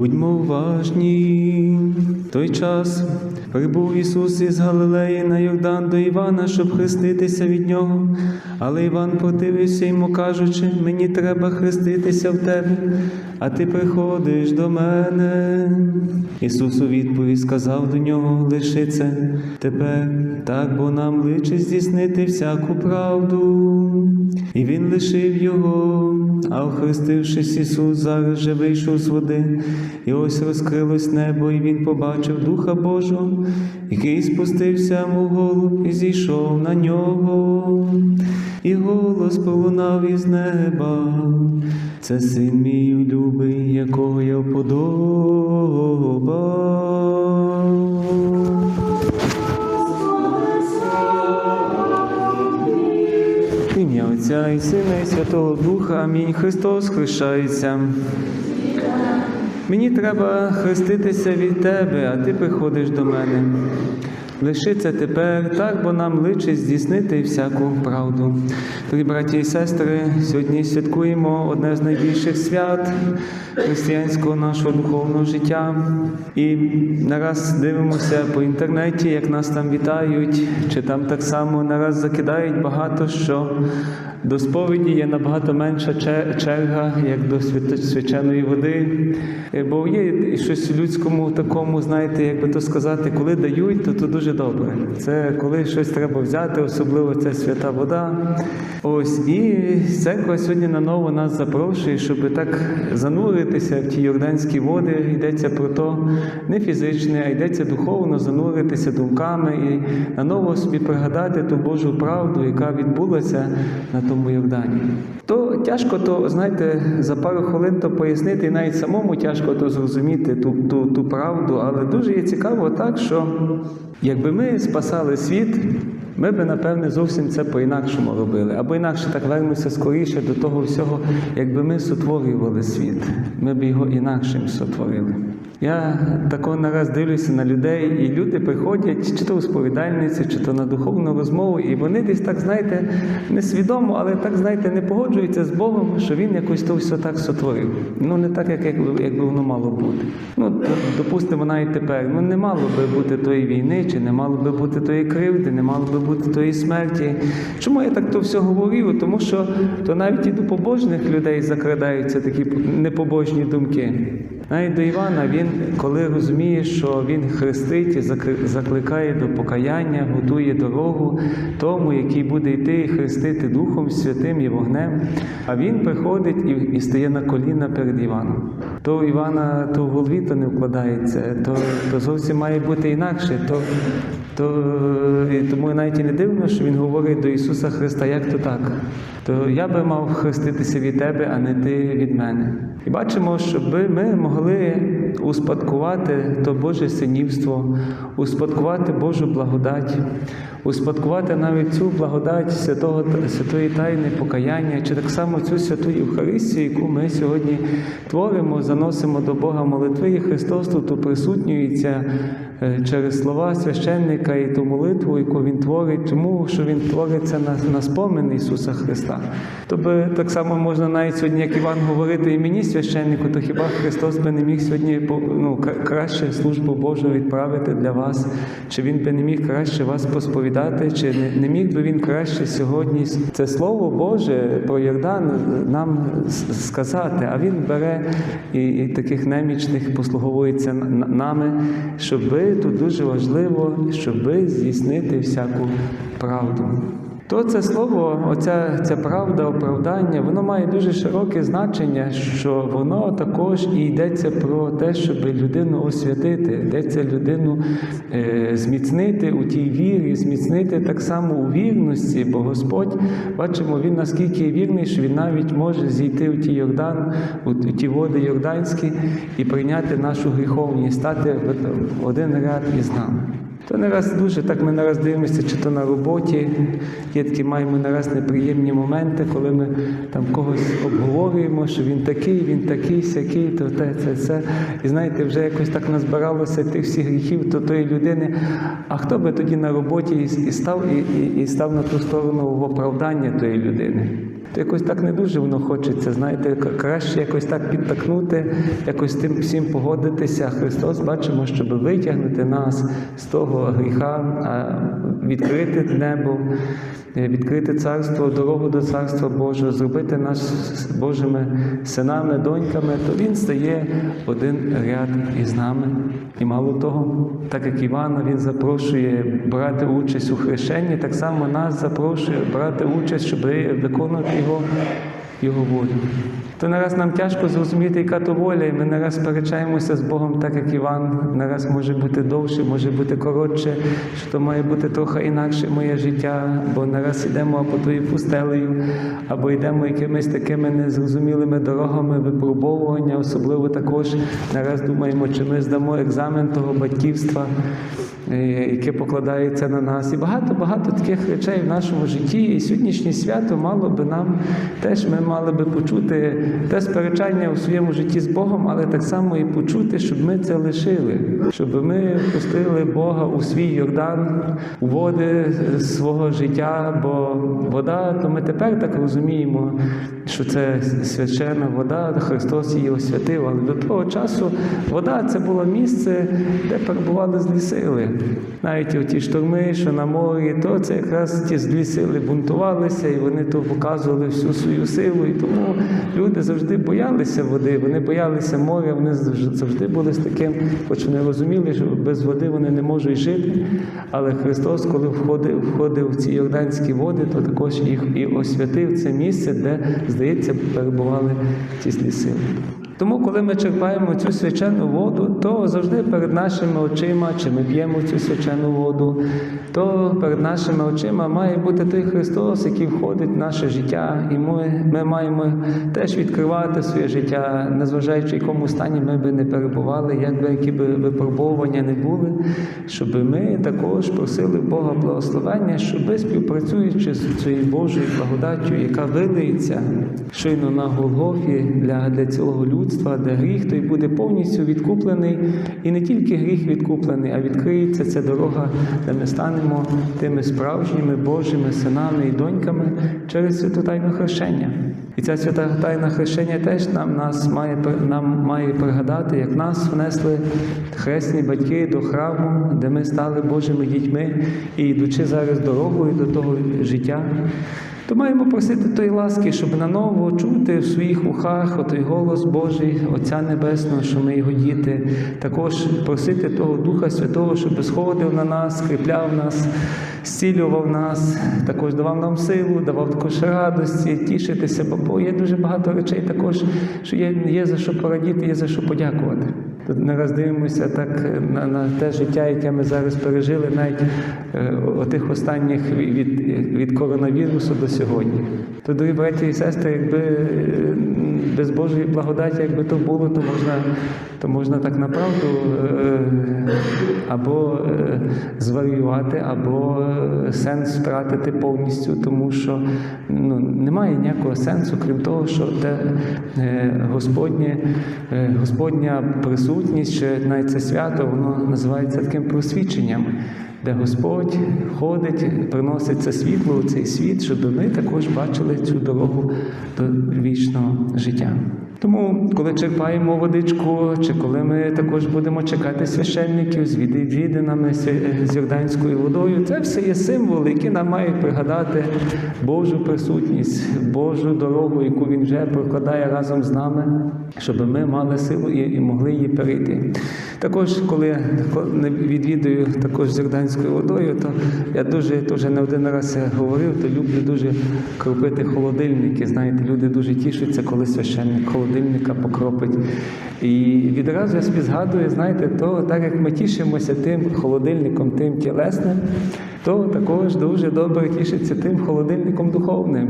Будьмо уважні. В той час прибув Ісус із Галилеї на Йордан до Івана, щоб хреститися від нього. Але Іван противився йому, кажучи, мені треба хреститися в тебе, а ти приходиш до мене. Ісус у відповідь сказав до нього, лиши це тепер, так, бо нам личить здійснити всяку правду. І він лишив його, а охрестившись Ісус, зараз же вийшов з води, і ось розкрилось небо, і він побачив Духа Божого, який спустився му голуб і зійшов на нього. І голос пролунав із неба. Це син мій улюбий, якого я вподобав. Ім'я Отця і Сина, і Святого Духа. Амінь. Христос хрещається. Мені треба хреститися від Тебе, а Ти приходиш до мене. Лиши це тепер, так, бо нам личить здійснити всяку правду. Дорогі браті і сестри, сьогодні святкуємо одне з найбільших свят християнського нашого духовного життя. І нараз дивимося по інтернеті, як нас там вітають, чи там так само нараз закидають багато що. До сповіді є набагато менша черга, як до свяченої води. Е, Бо є щось в людському такому, знаєте, як би то сказати, коли дають, то, то дуже добре. Це коли щось треба взяти, особливо це свята вода. Ось і церква сьогодні наново нас запрошує, щоб так зануритися в ті йорданські води. Йдеться про то не фізичне, а йдеться духовно зануритися думками і наново собі пригадати ту Божу правду, яка відбулася на тому Йордані. То тяжко, то знаєте, за пару хвилин то пояснити, і навіть самому тяжко то зрозуміти ту, ту, ту правду, але дуже є цікаво так, що якби ми спасали світ. Ми би, напевне, зовсім це по-інакшому робили. Або інакше так вернемося скоріше до того всього, якби ми сотворювали світ, ми б його інакшим сотворили. Я тако нараз дивлюся на людей, і люди приходять, чи то у сповідальниці, чи то на духовну розмову, і вони десь так, знаєте, несвідомо, але так, знаєте, не погоджуються з Богом, що він якось то все так сотворив. Ну, не так, як, якби, якби воно мало бути. Ну, допустимо, навіть тепер. Ну, не мало би бути тої війни, чи не мало би бути тої кривди, не мало би бути тої смерті. Чому я так то все говорю? Тому що то навіть і до побожних людей закрадаються такі непобожні думки. Навіть до Івана він, коли розуміє, що він хрестить і закликає до покаяння, готує дорогу тому, який буде йти і хрестити Духом Святим і вогнем. А він приходить і стає на коліна перед Іваном. То у Івана то в голові то не вкладається, то, то зовсім має бути інакше. То, то, і тому навіть і не дивно, що він говорить до Ісуса Христа, як то так? То я би мав хреститися від тебе, а не ти від мене. І бачимо, щоб ми могли успадкувати то Боже синівство, успадкувати Божу благодать, успадкувати навіть цю благодать святого, святої тайни покаяння, чи так само цю святу Євхаристію, яку ми сьогодні творимо, заносимо до Бога молитви, і Христос тут присутнюється через слова священника і ту молитву, яку Він творить, тому що Він твориться на, на спомин Ісуса Христа. Тобто так само можна навіть сьогодні, як Іван говорити і мені священнику, то хіба Христос би не міг сьогодні ну, краще службу Божу відправити для вас, чи Він би не міг краще вас посповідати, чи не, не міг би Він краще сьогодні це Слово Боже про Йордан нам сказати, а Він бере і, і таких немічних послуговується нами, щоби тут дуже важливо, щоби здійснити всяку правду. То це слово, оця ця правда, оправдання, воно має дуже широке значення, що воно також і йдеться про те, щоб людину освятити, йдеться людину е, зміцнити у тій вірі, зміцнити так само у вірності, бо Господь, бачимо, Він наскільки вірний, що Він навіть може зійти у ті Йордан, у ті води Йорданські і прийняти нашу гріховність, стати в один ряд із нами. То не раз дуже так ми не раз дивимося, чи то на роботі. Є такі маємо не раз неприємні моменти, коли ми там когось обговорюємо, що він такий, він такий, сякий, то те, це, це. І знаєте, вже якось так назбиралося тих всіх гріхів то тої людини. А хто би тоді на роботі і, і став і, і, і став на ту сторону в оправдання тої людини? То якось так не дуже воно хочеться. Знаєте, краще якось так підтакнути, якось тим всім погодитися. Христос бачимо, щоб витягнути нас з того гріха, відкрити небо, відкрити царство, дорогу до царства Божого, зробити нас Божими синами, доньками, то Він стає один ряд із нами. І мало того, так як Івана він запрошує брати участь у хрещенні, так само нас запрошує брати участь, щоб виконувати його, його волю. То нараз нам тяжко зрозуміти, яка то воля, і ми нараз сперечаємося з Богом, так як Іван. Нараз може бути довше, може бути коротше, що то має бути трохи інакше моє життя, бо нараз йдемо або тою пустелею, або йдемо якимись такими незрозумілими дорогами випробовування, особливо також нараз думаємо, чи ми здамо екзамен того батьківства. Е, Яке покладається на нас, і багато багато таких речей в нашому житті. І сьогоднішнє свято мало би нам теж ми мали би почути те сперечання у своєму житті з Богом, але так само і почути, щоб ми це лишили, щоб ми пустили Бога у свій Йордан, у води свого життя, бо вода, то ми тепер так розуміємо, що це священна вода, Христос її освятив. Але до того часу вода це було місце, де перебували злі сили. Навіть ті шторми, що на морі, то це якраз ті злі сили бунтувалися, і вони то показували всю свою силу. І тому люди завжди боялися води, вони боялися моря, вони завжди були з таким, хоч вони розуміли, що без води вони не можуть жити. Але Христос, коли входив, входив в ці йорданські води, то також їх і освятив це місце, де, здається, перебували ті злі сили. Тому, коли ми черпаємо цю свячену воду, то завжди перед нашими очима, чи ми п'ємо цю свячену воду, то перед нашими очима має бути той Христос, який входить в наше життя, і ми, ми маємо теж відкривати своє життя, незважаючи, в якому стані ми би не перебували, як би які би випробовування не були, щоб ми також просили Бога благословення, щоб співпрацюючи з цією Божою благодаттю, яка вилиється щойно на Голгофі для, для цілого людства, де гріх той буде повністю відкуплений, і не тільки гріх відкуплений, а відкриється ця дорога, де ми станемо тими справжніми Божими синами і доньками через святу тайну хрещення. І ця свята тайна хрещення теж нам нас має нам має пригадати, як нас внесли хресні батьки до храму, де ми стали Божими дітьми і йдучи зараз дорогою до того життя. То маємо просити тої ласки, щоб наново чути в своїх вухах отой голос Божий, Отця Небесного, що ми його діти. Також просити того Духа Святого, щоб сходив на нас, скріпляв нас, зцілював нас, також давав нам силу, давав також радості, тішитися, бо- є дуже багато речей також, що є, є за що порадіти, є за що подякувати. Тут не раз дивимося так на, на те життя, яке ми зараз пережили, навіть е, отих останніх від, від коронавірусу до сьогодні. То, дорогі браті і сестри, якби е, без Божої благодаті, якби то було, то можна, то можна так направду е, або е, зварювати, або е, сенс втратити повністю, тому що ну, немає ніякого сенсу, крім того, що те е, Господнє, Господня присутність, що навіть це свято, воно називається таким просвіченням, де Господь ходить, приносить це світло у цей світ, щоб ми також бачили цю дорогу до вічного життя. Тому, коли черпаємо водичку, чи коли ми також будемо чекати священників з віди- відданими з Йорданською водою, це все є символи, які нам мають пригадати Божу присутність, Божу дорогу, яку Він вже прокладає разом з нами, щоб ми мали силу і, могли її перейти. Також, коли не відвідую також з Йорданською водою, то я дуже то не один раз говорив, то люблю дуже кропити холодильники. Знаєте, люди дуже тішаться, коли священник холодильника покропить. І відразу я собі згадую, знаєте, то так як ми тішимося тим холодильником, тим тілесним, то також дуже добре тішиться тим холодильником духовним.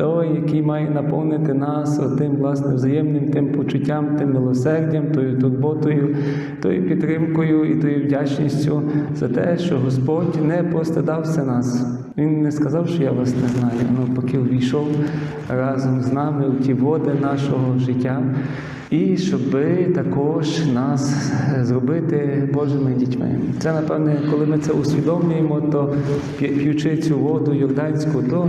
Той, який має наповнити нас тим власне взаємним тим почуттям, тим милосердям, тою турботою, тою підтримкою і тою вдячністю за те, що Господь не постидався нас. Він не сказав, що я вас не знаю, але поки увійшов разом з нами у ті води нашого життя, і щоб також нас е, зробити Божими дітьми. Це, напевне, коли ми це усвідомлюємо, то п'ючи цю воду Йорданську, то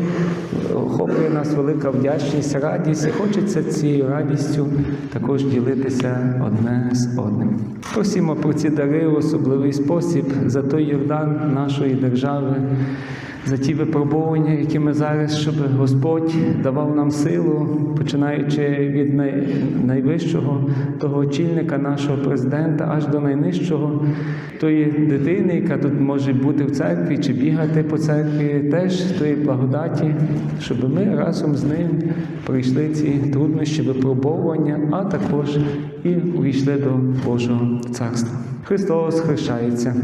охоплює нас велика вдячність, радість, і хочеться цією радістю також ділитися одне з одним. Просимо про ці дари в особливий спосіб за той Йордан нашої держави, за ті випробування, які ми зараз, щоб Господь давав нам силу, починаючи від найвищого того очільника нашого президента, аж до найнижчого тої дитини, яка тут може бути в церкві чи бігати по церкві, теж тої благодаті, щоб ми разом з ним пройшли ці труднощі, випробовування, а також і увійшли до Божого царства. Христос хрещається.